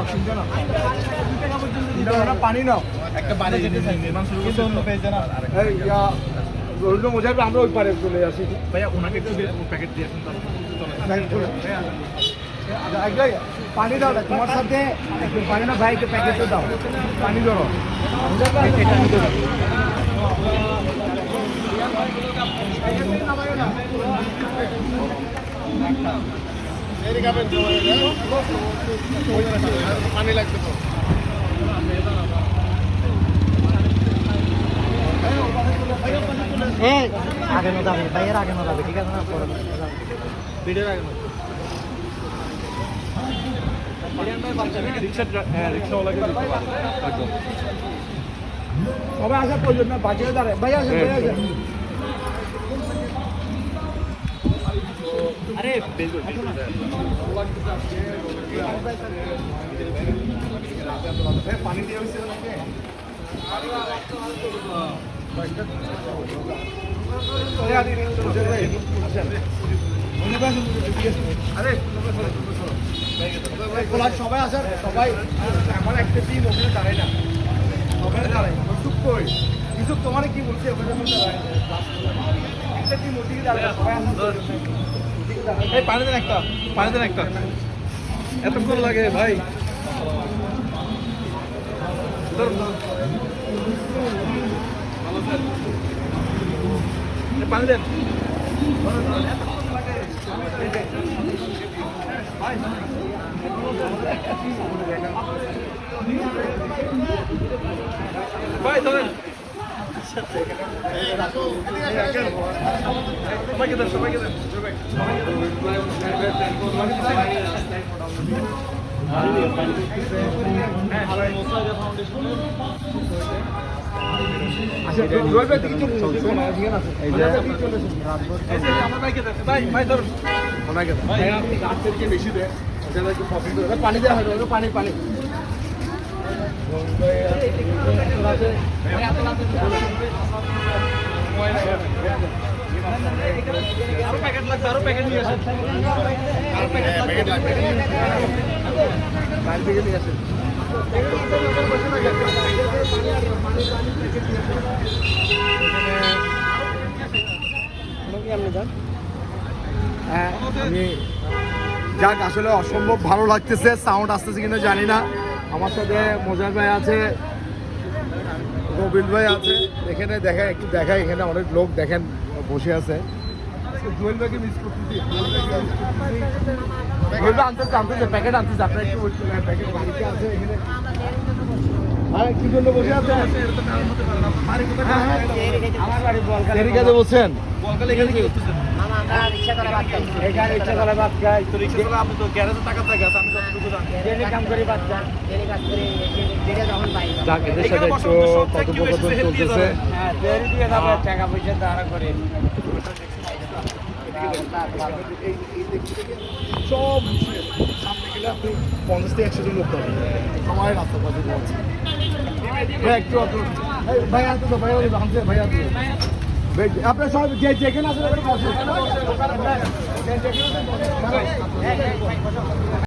নাও তিনটা নাও পানি নাও। একটা বাড়ি নির্মাণ শুরু করছে অন্য পেয়েছে না। এই ইয়া রইল মজার আমরা ওই পারে চলে আসি। ভাইয়া ওনাকে একটু প্যাকেট দিয়ে আসুন পানি দাও না, তোমার সাথে পানি না ভাই একটু প্যাকেটও দাও। পানি ধরো। পানি লাগবে তো আগে নো যাবে ভাইয়ের আগে নো যাবে ঠিক আছে না পরে ভিডিও রাখেন রিক্সা হ্যাঁ রিক্সাওয়ালাকে দিতে পারে সবাই আসার প্রয়োজন না বাকিরা দাঁড়ায় ভাই আসেন ভাই আসেন পানি দিয়ে হয়েছে নাকি সবাই আসার সবাই আমার একটা টিম ওখানে দাঁড়ায় না ওখানে কই কিছু তোমার কি বলছে ওখানে একটা টিম এই পানি একটা পানি দেন একটা। এতক্ষণ লাগে ভাই। পানি দেন। ভাই ধরেন। বেশি হবে পানি দেওয়া ওটা পানি পানি যাক, আসলে অসম্ভব ভালো লাগতেছে সাউন্ড আসতেছে কিনা জানি না। আমার সাথে মজার ভাই আছে। গোবিন্দ ভাই আছে। এখানে দেখা একটু দেখা এখানে অনেক লোক দেখেন বসে আছে। জুয়েল ভাইকে মিস করতেছি। জুয়েল ভাই আনতেছে আনতেছে প্যাকেট আনতেছে আপনার একটু প্যাকেট বাড়িতে আছে এখানে। হ্যাঁ কি জন্য বসে আছে। আমার বাড়ি বলকা বলছেন বলকালে এখানে কি করতেছেন এখানে ইচ্ছা করে ভাত খাই তো রিক্সা চালা আপনি তো গ্যারেজে টাকা থাকে আমি যতটুকু জানি ডেলি কাম করে বাদ খাই ডেলি কাজ করে যেটা যখন পাই যাক এদের সাথে একটু কথোপকথন চলতেছে হ্যাঁ দেরি দিয়ে যাবে টাকা পয়সা দ্বারা করে সব সামনে গেলে আপনি পঞ্চাশ থেকে একশো জন লোক পাবেন সবাই রাস্তা পাশে পৌঁছে ভাই একটু ভাই আসতে ভাই ভাই আসতে আপনার সব যে যেখানে আছে